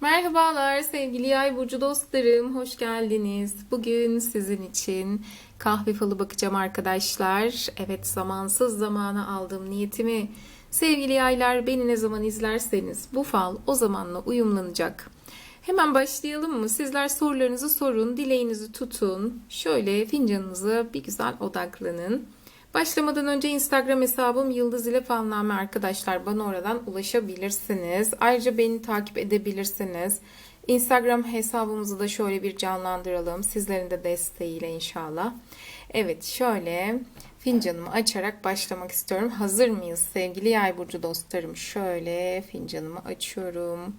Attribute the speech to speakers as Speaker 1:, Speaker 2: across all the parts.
Speaker 1: Merhabalar sevgili yay burcu dostlarım, hoş geldiniz. Bugün sizin için kahve falı bakacağım arkadaşlar. Evet zamansız zamana aldığım niyetimi. Sevgili yaylar beni ne zaman izlerseniz bu fal o zamanla uyumlanacak. Hemen başlayalım mı? Sizler sorularınızı sorun, dileğinizi tutun. Şöyle fincanınızı bir güzel odaklanın. Başlamadan önce Instagram hesabım Yıldız ile Falname arkadaşlar. Bana oradan ulaşabilirsiniz. Ayrıca beni takip edebilirsiniz. Instagram hesabımızı da şöyle bir canlandıralım. Sizlerin de desteğiyle inşallah. Evet şöyle fincanımı açarak başlamak istiyorum. Hazır mıyız sevgili yay burcu dostlarım? Şöyle fincanımı açıyorum.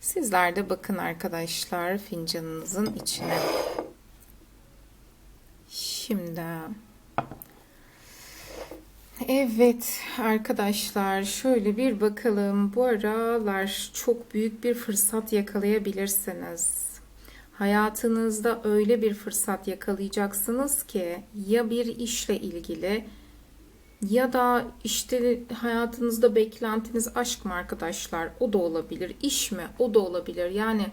Speaker 1: Sizler de bakın arkadaşlar fincanınızın içine. Şimdi Evet arkadaşlar şöyle bir bakalım. Bu aralar çok büyük bir fırsat yakalayabilirsiniz. Hayatınızda öyle bir fırsat yakalayacaksınız ki ya bir işle ilgili ya da işte hayatınızda beklentiniz aşk mı arkadaşlar? O da olabilir. İş mi? O da olabilir. Yani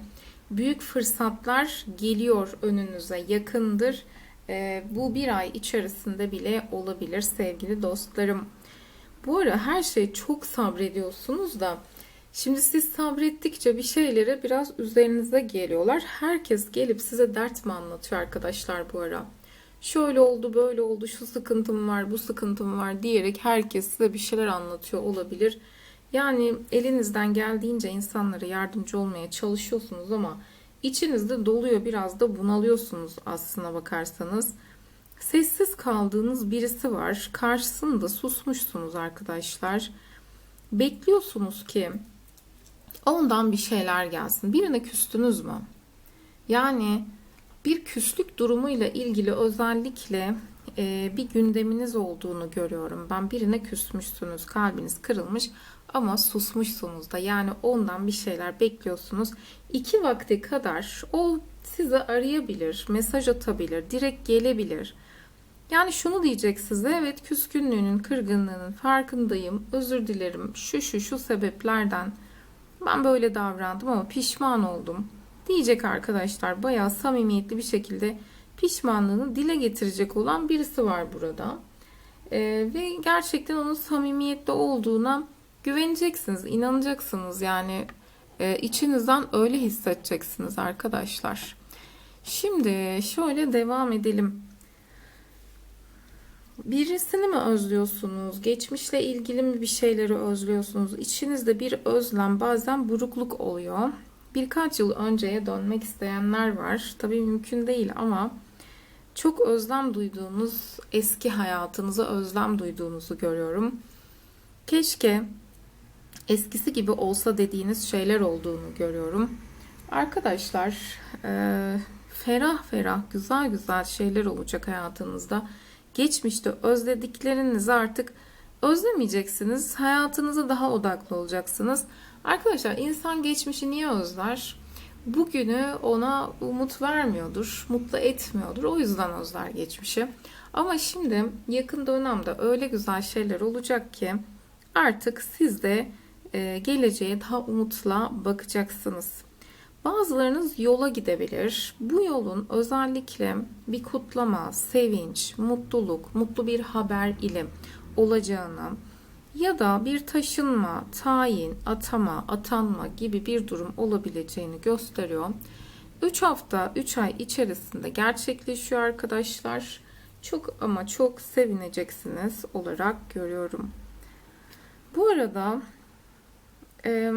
Speaker 1: büyük fırsatlar geliyor önünüze, yakındır e, bu bir ay içerisinde bile olabilir sevgili dostlarım. Bu ara her şey çok sabrediyorsunuz da şimdi siz sabrettikçe bir şeylere biraz üzerinize geliyorlar. Herkes gelip size dert mi anlatıyor arkadaşlar bu ara? Şöyle oldu, böyle oldu, şu sıkıntım var, bu sıkıntım var diyerek herkes size bir şeyler anlatıyor olabilir. Yani elinizden geldiğince insanlara yardımcı olmaya çalışıyorsunuz ama İçinizde doluyor biraz da bunalıyorsunuz aslına bakarsanız. Sessiz kaldığınız birisi var. Karşısında susmuşsunuz arkadaşlar. Bekliyorsunuz ki ondan bir şeyler gelsin. Birine küstünüz mü? Yani bir küslük durumuyla ilgili özellikle e, bir gündeminiz olduğunu görüyorum. Ben birine küsmüşsünüz, kalbiniz kırılmış ama susmuşsunuz da yani ondan bir şeyler bekliyorsunuz. İki vakte kadar o sizi arayabilir, mesaj atabilir, direkt gelebilir. Yani şunu diyecek size evet küskünlüğünün, kırgınlığının farkındayım, özür dilerim şu şu şu sebeplerden ben böyle davrandım ama pişman oldum diyecek arkadaşlar. Bayağı samimiyetli bir şekilde pişmanlığını dile getirecek olan birisi var burada. Ee, ve gerçekten onun samimiyetli olduğuna güveneceksiniz, inanacaksınız yani e, içinizden öyle hissedeceksiniz arkadaşlar. Şimdi şöyle devam edelim. Birisini mi özlüyorsunuz? Geçmişle ilgili mi bir şeyleri özlüyorsunuz? İçinizde bir özlem bazen burukluk oluyor. Birkaç yıl önceye dönmek isteyenler var. Tabii mümkün değil ama çok özlem duyduğunuz, eski hayatınıza özlem duyduğunuzu görüyorum. Keşke eskisi gibi olsa dediğiniz şeyler olduğunu görüyorum. Arkadaşlar, e, ferah ferah, güzel güzel şeyler olacak hayatınızda. Geçmişte özlediklerinizi artık özlemeyeceksiniz. Hayatınıza daha odaklı olacaksınız. Arkadaşlar insan geçmişi niye özler? Bugünü ona umut vermiyordur, mutlu etmiyordur. O yüzden özler geçmişi. Ama şimdi yakın dönemde öyle güzel şeyler olacak ki artık siz de e, geleceğe daha umutla bakacaksınız. Bazılarınız yola gidebilir. Bu yolun özellikle bir kutlama, sevinç, mutluluk, mutlu bir haber ile olacağını ya da bir taşınma, tayin, atama, atanma gibi bir durum olabileceğini gösteriyor. 3 hafta, 3 ay içerisinde gerçekleşiyor arkadaşlar. Çok ama çok sevineceksiniz olarak görüyorum. Bu arada e,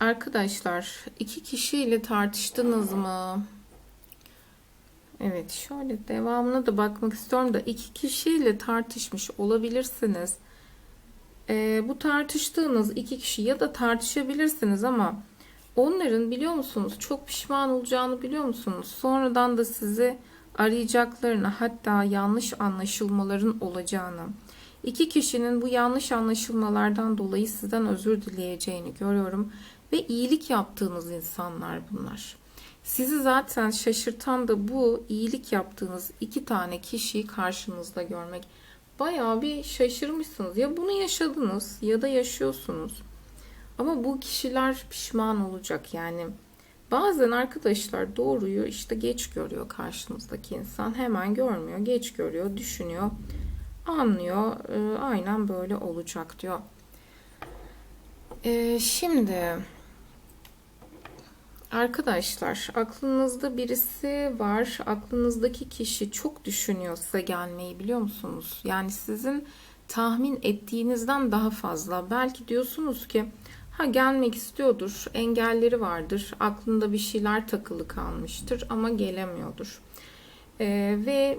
Speaker 1: arkadaşlar iki kişiyle tartıştınız mı? Evet şöyle devamına da bakmak istiyorum da iki kişiyle tartışmış olabilirsiniz. E, bu tartıştığınız iki kişi ya da tartışabilirsiniz ama onların biliyor musunuz çok pişman olacağını biliyor musunuz? Sonradan da sizi arayacaklarını hatta yanlış anlaşılmaların olacağını iki kişinin bu yanlış anlaşılmalardan dolayı sizden özür dileyeceğini görüyorum ve iyilik yaptığınız insanlar bunlar. Sizi zaten şaşırtan da bu iyilik yaptığınız iki tane kişiyi karşınızda görmek. Bayağı bir şaşırmışsınız. Ya bunu yaşadınız ya da yaşıyorsunuz. Ama bu kişiler pişman olacak yani. Bazen arkadaşlar doğruyu işte geç görüyor karşımızdaki insan. Hemen görmüyor, geç görüyor, düşünüyor, anlıyor. Ee, aynen böyle olacak diyor. Ee, şimdi arkadaşlar aklınızda birisi var. Aklınızdaki kişi çok düşünüyor size gelmeyi biliyor musunuz? Yani sizin tahmin ettiğinizden daha fazla. Belki diyorsunuz ki ha gelmek istiyordur, engelleri vardır, aklında bir şeyler takılı kalmıştır ama gelemiyordur. Ee, ve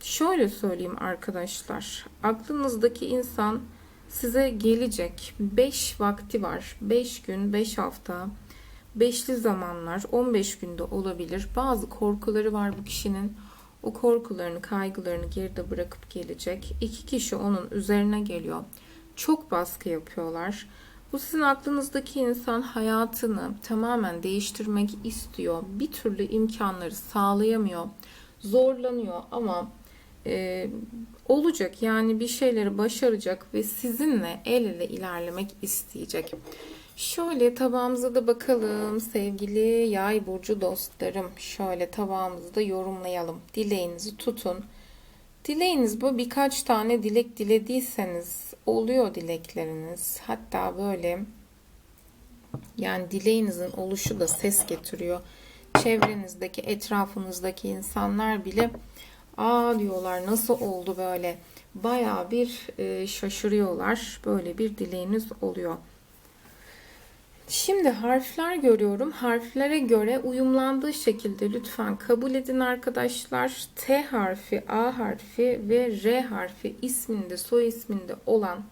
Speaker 1: şöyle söyleyeyim arkadaşlar, aklınızdaki insan size gelecek 5 vakti var. 5 gün, 5 hafta, beşli zamanlar, 15 günde olabilir. Bazı korkuları var bu kişinin. O korkularını, kaygılarını geride bırakıp gelecek. İki kişi onun üzerine geliyor. Çok baskı yapıyorlar. Bu sizin aklınızdaki insan hayatını tamamen değiştirmek istiyor. Bir türlü imkanları sağlayamıyor. Zorlanıyor ama e, olacak yani bir şeyleri başaracak ve sizinle el ele ilerlemek isteyecek. Şöyle tabağımıza da bakalım sevgili yay burcu dostlarım. Şöyle tabağımızı da yorumlayalım. Dileğinizi tutun. Dileğiniz bu birkaç tane dilek dilediyseniz oluyor dilekleriniz. Hatta böyle yani dileğinizin oluşu da ses getiriyor. Çevrenizdeki, etrafınızdaki insanlar bile aa diyorlar nasıl oldu böyle. Baya bir e, şaşırıyorlar. Böyle bir dileğiniz oluyor. Şimdi harfler görüyorum. Harflere göre uyumlandığı şekilde lütfen kabul edin arkadaşlar. T harfi, A harfi ve R harfi isminde, soy isminde olan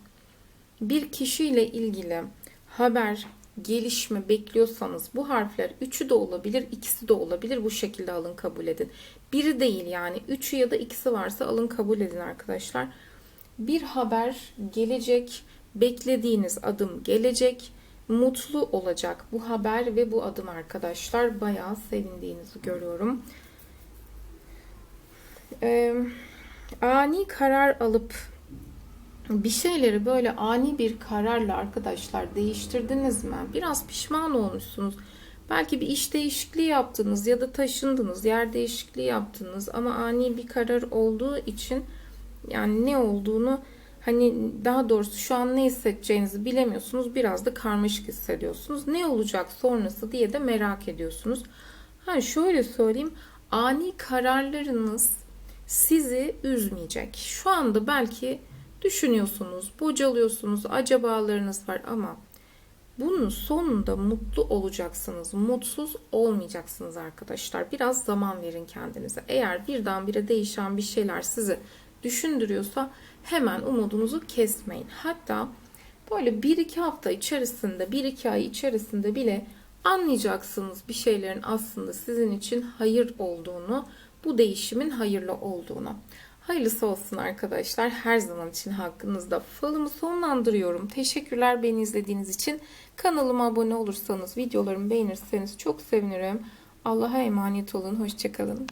Speaker 1: bir kişiyle ilgili haber, gelişme bekliyorsanız bu harfler üçü de olabilir, ikisi de olabilir. Bu şekilde alın kabul edin. Biri değil yani üçü ya da ikisi varsa alın kabul edin arkadaşlar. Bir haber gelecek, beklediğiniz adım gelecek mutlu olacak bu haber ve bu adım arkadaşlar. Bayağı sevindiğinizi görüyorum. Ee, ani karar alıp bir şeyleri böyle ani bir kararla arkadaşlar değiştirdiniz mi? Biraz pişman olmuşsunuz. Belki bir iş değişikliği yaptınız ya da taşındınız, yer değişikliği yaptınız ama ani bir karar olduğu için yani ne olduğunu Hani daha doğrusu şu an ne hissedeceğinizi bilemiyorsunuz. Biraz da karmaşık hissediyorsunuz. Ne olacak sonrası diye de merak ediyorsunuz. Hani şöyle söyleyeyim. Ani kararlarınız sizi üzmeyecek. Şu anda belki düşünüyorsunuz, bocalıyorsunuz, acabalarınız var ama bunun sonunda mutlu olacaksınız. Mutsuz olmayacaksınız arkadaşlar. Biraz zaman verin kendinize. Eğer birdenbire değişen bir şeyler sizi düşündürüyorsa hemen umudunuzu kesmeyin. Hatta böyle 1-2 hafta içerisinde, 1-2 ay içerisinde bile anlayacaksınız bir şeylerin aslında sizin için hayır olduğunu, bu değişimin hayırlı olduğunu. Hayırlısı olsun arkadaşlar. Her zaman için hakkınızda. Falımı sonlandırıyorum. Teşekkürler beni izlediğiniz için. Kanalıma abone olursanız, videolarımı beğenirseniz çok sevinirim. Allah'a emanet olun. Hoşçakalın.